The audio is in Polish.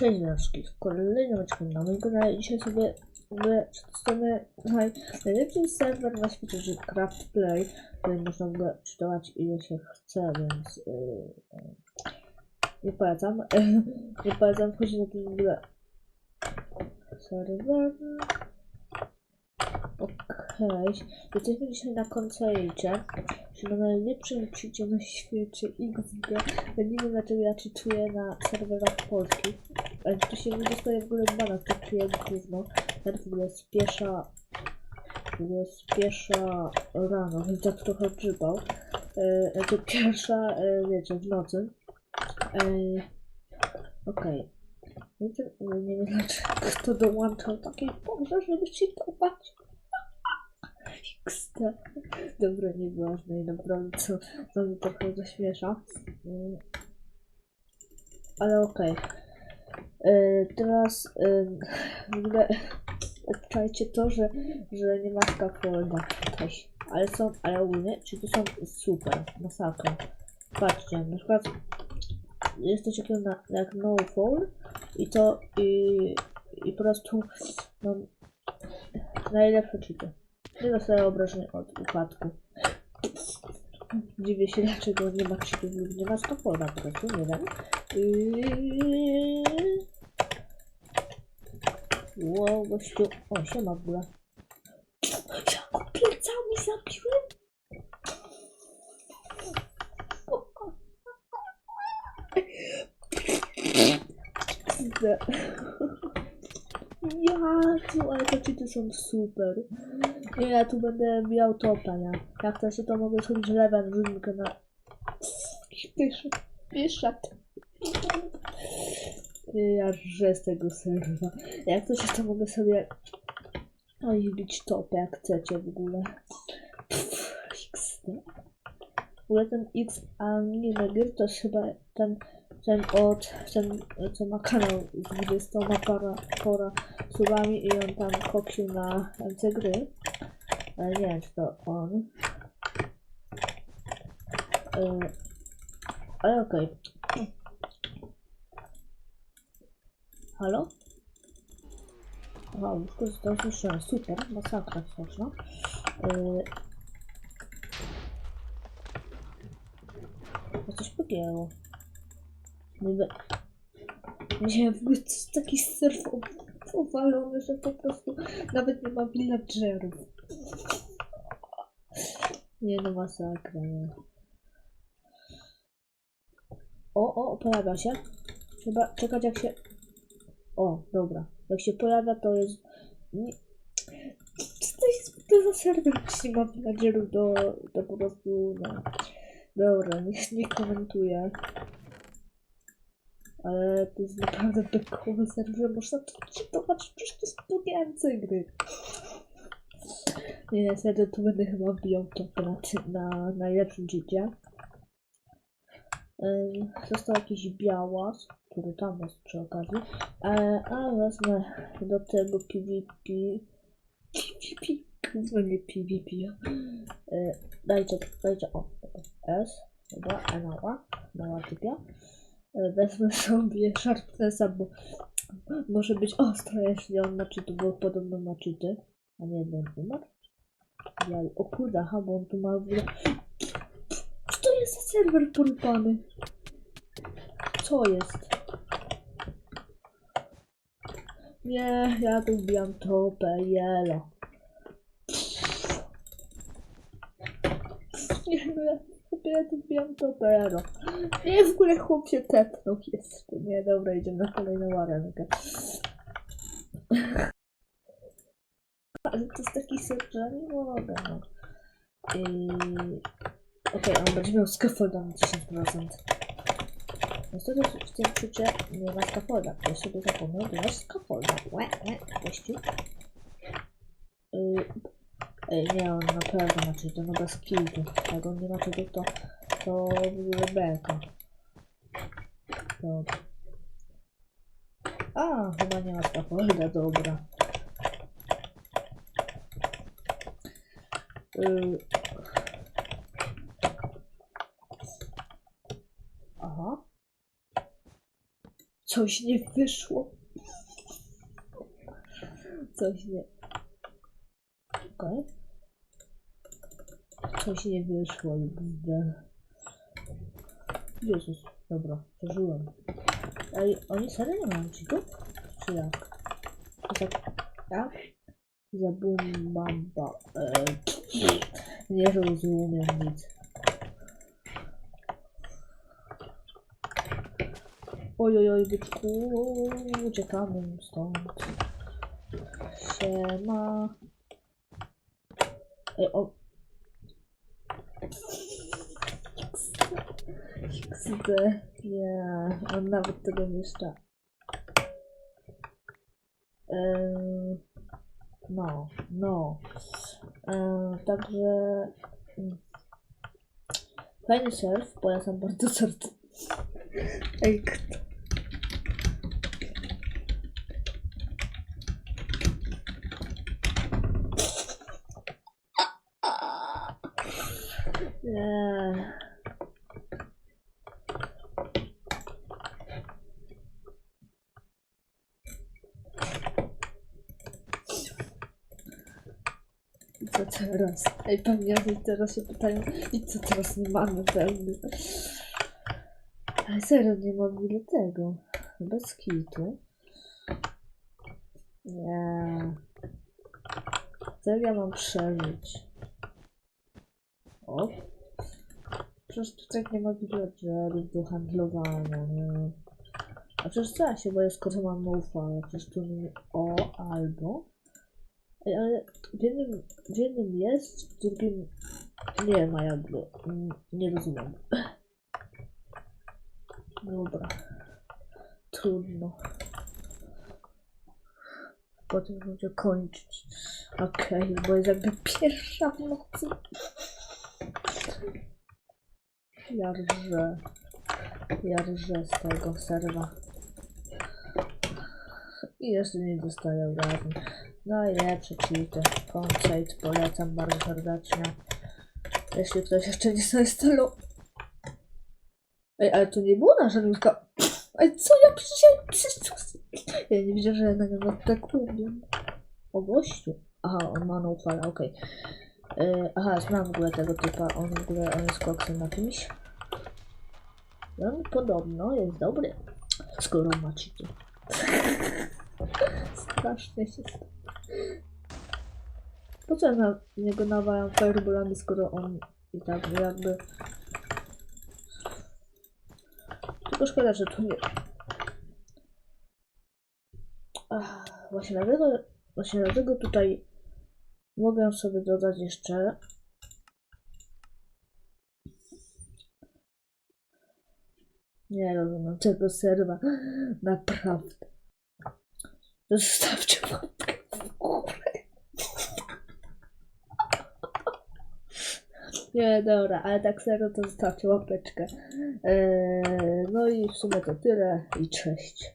Cześć Naczki, w kolejnym odcinku na moim kanale dzisiaj sobie my przedstawiamy naj, najlepszy serwer na świecie, że Craft Play, który można w ogóle czytać ile się chce, więc yy, nie polecam, nie polecam wchodzić na ten w ogóle serwer. Okej, jesteśmy dzisiaj na koncercie, czyli na najlepszym cheacie na świecie XD. Ja nie wiem dlaczego ja czytuję na serwerach polskich. Ale to się nie dostaje w ogóle bana, to czuję gówno. Ja w ogóle spiesza, w ogóle spiesza rano, więc tak trochę grzybał. E, to pierwsza, e, wiecie, w nocy. E, Okej. Wiecie, nie wiem dlaczego kto dołączał takiej porze, żeby cheatować. XD. Dobra, nieważne i naprawdę co, to mnie trochę zaśmiesza. Mm. Ale okej. E, Teraz e, w ogóle obczajcie to, że, że nie ma scaffolda tutaj. Ale są, ale ogólnie, czy to są super, masakra. Patrzcie, na przykład jest coś takiego na, jak no fall i to i, i po prostu mam najlepsze cheaty. Nie dostaję obrażeń od upadku. Dziwię się, dlaczego nie ma cheatów lub nie ma scaffolda po prostu, nie wiem. Wow, gościu. O, siema w ogóle. Ja go plecami zabiłem? Ja, tu, ale te cheaty są super. Nie, ja tu będę miał topa, ja. Jak chcesz, to mogę zrobić level rynkę na... Wyszedł, wyszedł. Ja rżę z tego serwa. Jak coś, to mogę sobie... Oj, bić topę, jak chcecie w ogóle. Pff, XD. W ogóle ten X Animager to jest chyba ten, ten od, ten, co ma kanał z 20 para, para subami i on tam koksił na MC gry. Ale wiem, czy to on. E, ale okej. Halo? Wow, to zostało zniszczone. Super, masakra straszna. Yy... To coś pogięło. Niby... Jest taki surf powalony, że po prostu nawet nie ma villagerów. Nie no, masakra. O, o, pojawia się. Trzeba czekać jak się... O, dobra. Jak się pojawia, to jest... Nie... To jest to za serwer, jeśli ma villagerów do, do po prostu... No. Dobra, nie, nie komentuję. Ale to jest naprawdę bekowy serwer, można to czytować, przecież to jest gry. Nie, niestety tu będę chyba wbijał na, ty- na najlepszym cheacie. Ym, Został jakiś białas, który tam jest przy okazji. E, a wezmę do tego PvP. PvP, kurwa nie PvP. E, dajcie, dajcie, o, S, dobra, a nała, nała typia. E, wezmę sobie Sharpnessa, bo może być ostra, jeśli on ma cheaty, bo podobno ma cheaty. A nie, jeden numer. Biały. O kurde, aha, bo on tu ma. Co to jest za serwer porupany? Co jest? Nie, ja tu wbijam topę, jelo. Nie, no ja, ja tu wbijam topę, jelo. Nie, w ogóle chłop się tepnął jeszcze. Nie, dobra, idziemy na kolejną arenkę. Ale to jest taki serwer, że nie mogę, no. Yy... Okej, on będzie miał scaffolda na 10%. Niestety w tym czucie nie ma scaffolda. Ktoś sobie zapomniał dodać scaffolda. Łe, łe, gościu. Yy, ej, nie, on naprawdę ma cheaty, no bez kilku. Jak on nie ma cheatów, to, to ogóle beka. Dobra. A, chyba nie ma scaffolda, dobra. Yy. Aha. Coś nie wyszło. Coś nie. Okej. Coś nie wyszło gdy. Jezus, dobra, przeżyłem. Ej, oni serio nie mają cheatów? Czy jak? Za, jak? Za bum bamba. Eee, nie rozumiem nic. Oj, oj, oj, byczku, uciekamy stąd. Siema. Ej, o. XD. Nie, on nawet tego nie szta. No, no. Ehm, także... mm, Fajny surf, polecam bardzo serdecznie. Ej, kto? Nie. I co teraz? Ej, pewnie oni teraz się pytają, i co teraz nie mamy pełny. Ale serio, nie mam ile tego. Bez kitu. Nie. Jak ja mam przeżyć? O. Przecież tutaj nie ma villagerów do handlowania, nie? A przecież co ja się boję, skoro mam fale? Przecież tu nie... O, albo... Ale w jednym, w jednym jest, w drugim nie ma jakby. Nie rozumiem. Dobra. Trudno. Potem będzie kończyć. Okej, bo jest jakby pierwsza w nocy. Ja rżę. Ja rżę z tego serwa. I jeszcze nie dostaję razy. Najlepsze cheaty. Conceit polecam bardzo serdecznie. Jeśli ktoś jeszcze nie zainstalował. Ej, ale to nie było nasza ludzka. Ej, co ja przecież... przecież... Ja nie widzę, że ja na niego tak umiem. O gościu. Aha, on ma no file, okej. Yy, aha, znam w ogóle tego typa. On w ogóle, on jest koksem na kimś. I on podobno jest dobry. Skoro ma cheaty. Strasznie się stało. Po co na niego nawalam fireballami, skoro on i tak jakby... Tylko szkoda, że tu nie... Ach, właśnie dlatego, właśnie dlatego tutaj mogę sobie dodać jeszcze Nie rozumiem tego serwa. Naprawdę. Zostawcie łapkę. Nie, dobra, ale tak serio to zostawcie łapeczkę. Eee, no i w sumie to tyle i cześć.